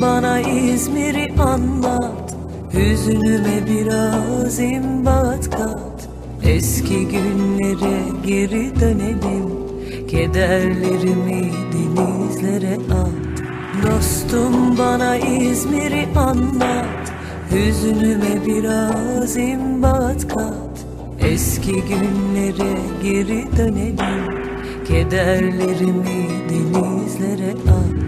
bana İzmir'i anlat. Hüznüme biraz imbat kat. Eski günlere geri dönelim. Kederlerimi denizlere at. Dostum bana İzmir'i anlat. Hüznüme biraz imbat kat. Eski günlere geri dönelim. Kederlerimi denizlere at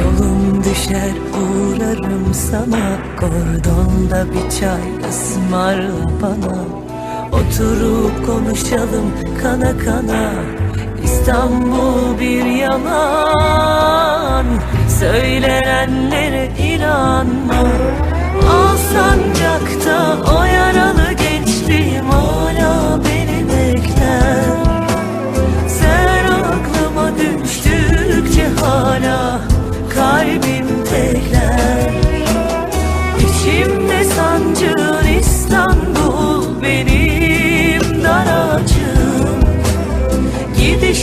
Yolum düşer uğrarım sana. Kordonda bir çay ısmarla bana. Oturup konuşalım kana kana. İstanbul bir yalan. Söylenenlere inanma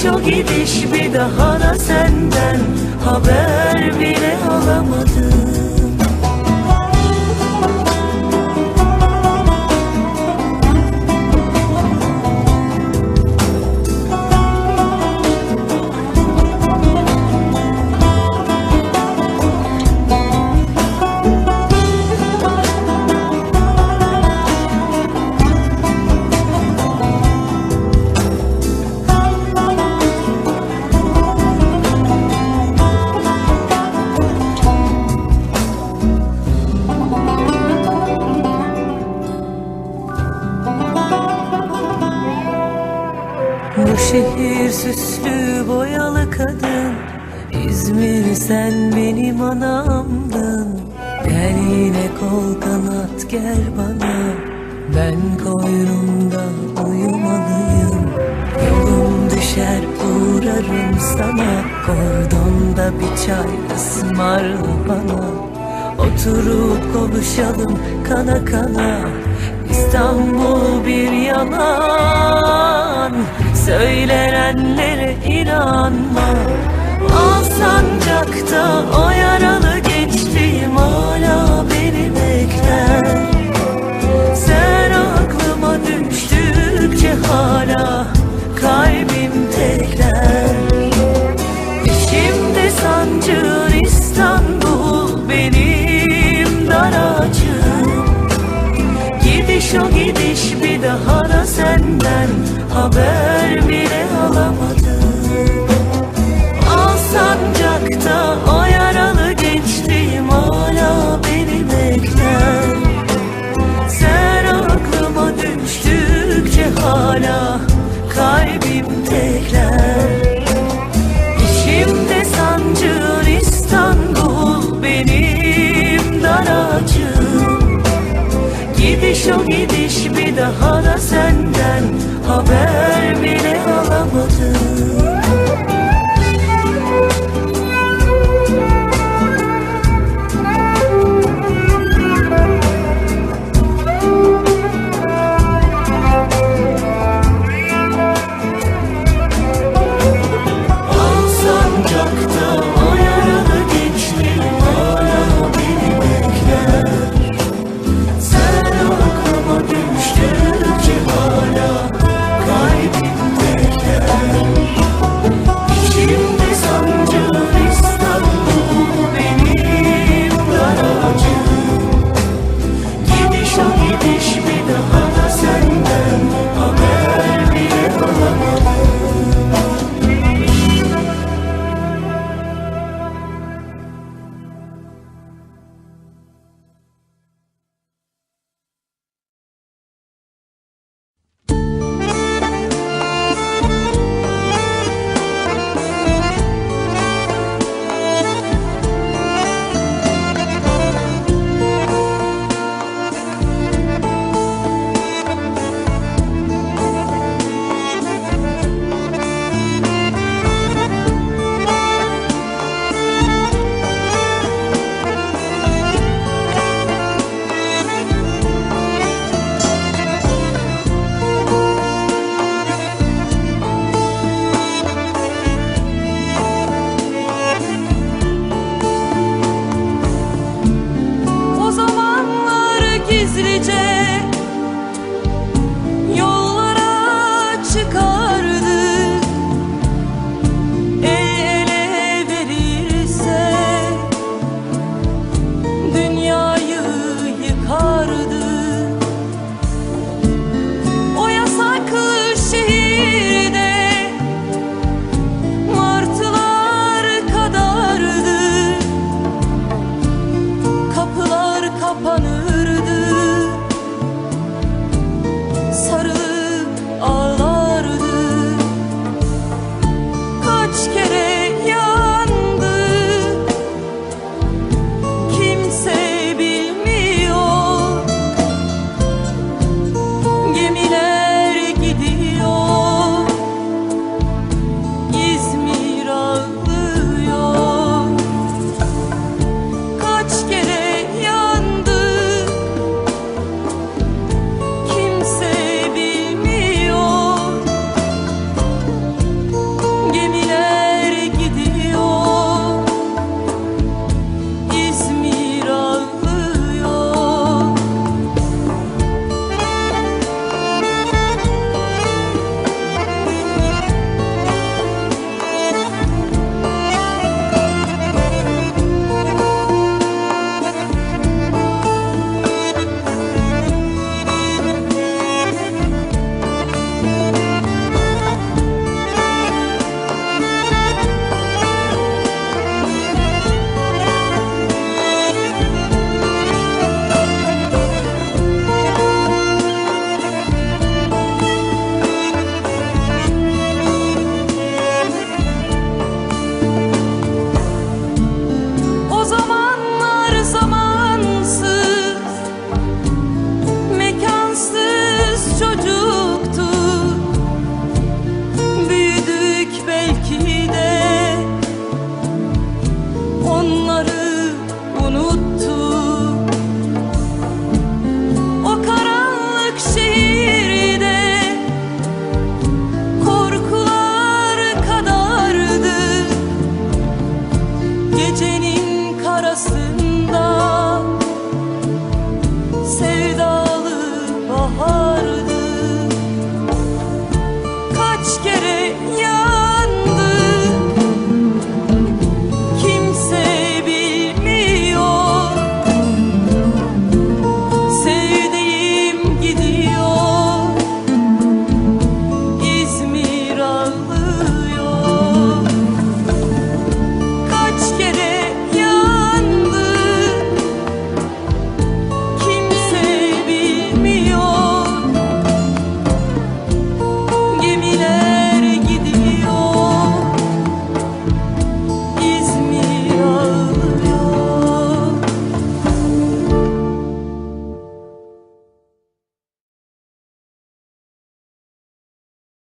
O gidiş bir daha da senden haber bile alamadım Bu şehir süslü boyalı kadın. İzmir sen benim anamdın. Gel yine kol kanat gel bana. Ben koynumda uyumalıyım. Yolum düşer uğrarım sana. Kordonda bir çay ısmarla bana. Oturup konuşalım kana kana. İstanbul bir yalan Söylenenlere inanma. Alsancak'ta o yaralı gençliğim hala beni bekler. Sen aklıma düştükçe hala kalbim tekler. İçimde sancın İstanbul benim daracığım Gidiş o gidiş bir daha da senden haber O gidiş bir daha da senden haber